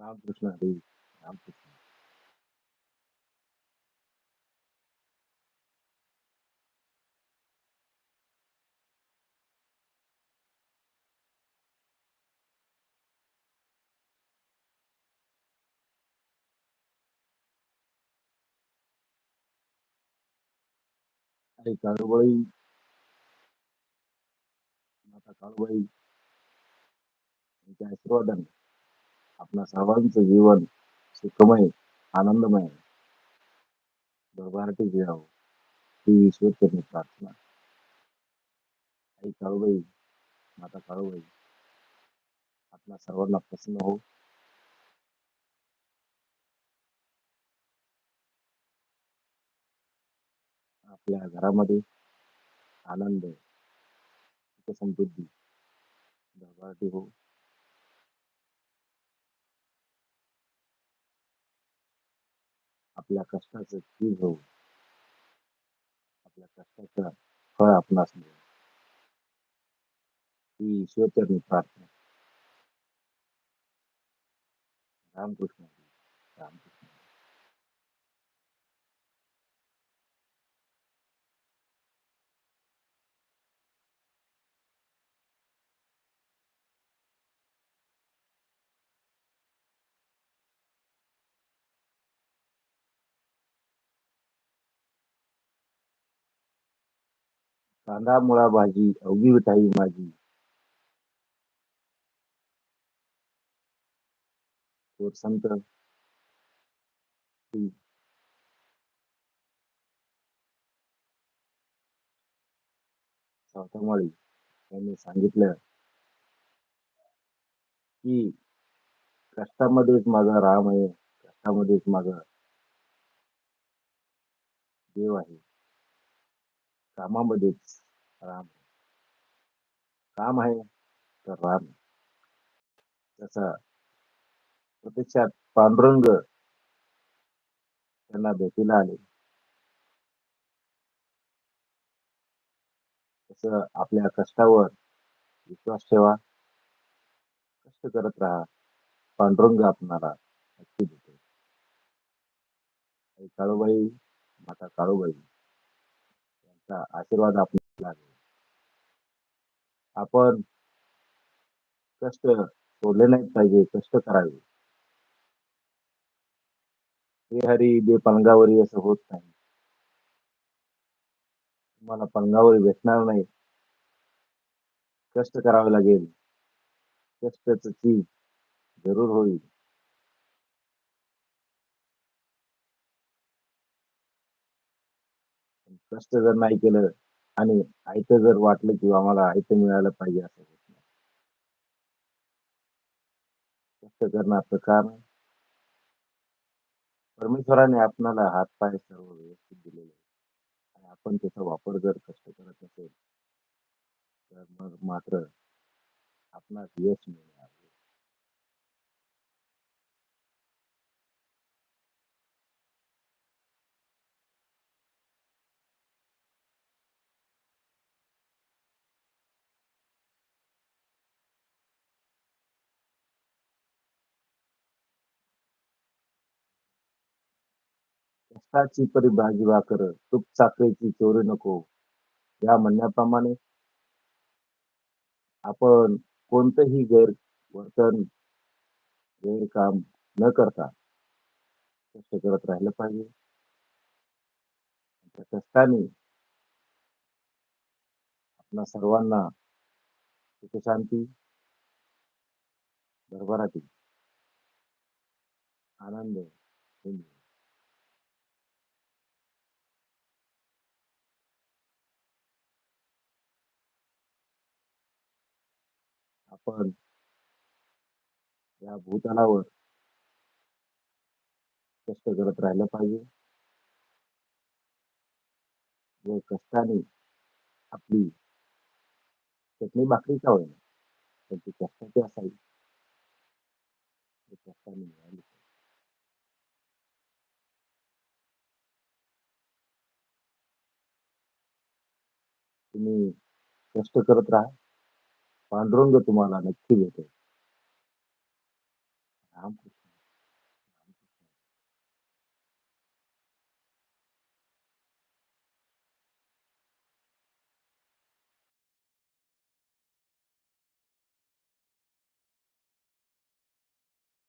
रामकृष्ण हरी रामकृष्ण आई काळूबाई माता काळूबाई यांच्या आशीर्वादाने आपल्या सर्वांचं जीवन सुखमय आनंदमय भरभराटी जिरावं ही ईश्वरचरणी प्रार्थना. आई काळूबाई माता काळूबाई आपल्या सर्वांना प्रसन्न हो आपल्या घरामध्ये आनंद सुखसमृद्धी भरभराटी हो आपल्या कष्टाचं चीज हो आपल्या कष्टाचं फळ आपणास मिळो ही ईश्वरचरणी प्रार्थना रामकृष्ण हरी, रामकृष्ण कांदा मुळा भाजी अवघी विठाई माझी संत. सावतामाळी यांनी सांगितलं की कष्टामध्येच माझा राम आहे कष्टामध्येच माझा देव आहे. कामामध्येच राम काम आहे तर राम त्याचा प्रत्यक्षात पांडुरंग त्यांना भेटीला आले. तस आपल्या कष्टावर विश्वास ठेवा. कष्ट करत राहा. पांडुरंग आपणाला नक्की भेटेल. काळूबाई माता काळूबाई. चा आशीर्वाद आपल्याला आपण कष्ट सोडले नाहीत पाहिजे कष्ट करावे. हे हरी दे पलंगावरी असं होत नाही. तुम्हाला पलंगावर भेटणार नाही. कष्ट करावे लागेल. कष्टाच चीज जरूर होईल. कष्ट जर नाही केलं आणि आयतं जर वाटलं की आम्हाला आयतं मिळायला पाहिजे असं होत नाही. कष्ट करण्याचं कारण परमेश्वराने आपणाला हात पाय सर्व व्यवस्थित दिलेले आहे आणि आपण त्याचा वापर जर कष्ट करत असेल तर मग मात्र आपणास यश मिळेल. कष्टाची परी भाजी भाकर तूप साखरेची चोरी नको. या म्हणण्याप्रमाणे आपण कोणतंही गैर वर्तन गैरकाम न करता कष्ट करत राहिलं पाहिजे. त्या कष्टाने आपल्या सर्वांना सुखशांती भरभराटी आनंद आपण या भूतलावर कष्ट करत राहिलं पाहिजे. व कष्टाने आपली चटणी भाकरी का होईल पण ती कष्टाची असावी. कष्टाने मिळाली तुम्ही कष्ट करत राहा. पांडुरंग तुम्हाला नक्की भेटेल. रामकृष्ण.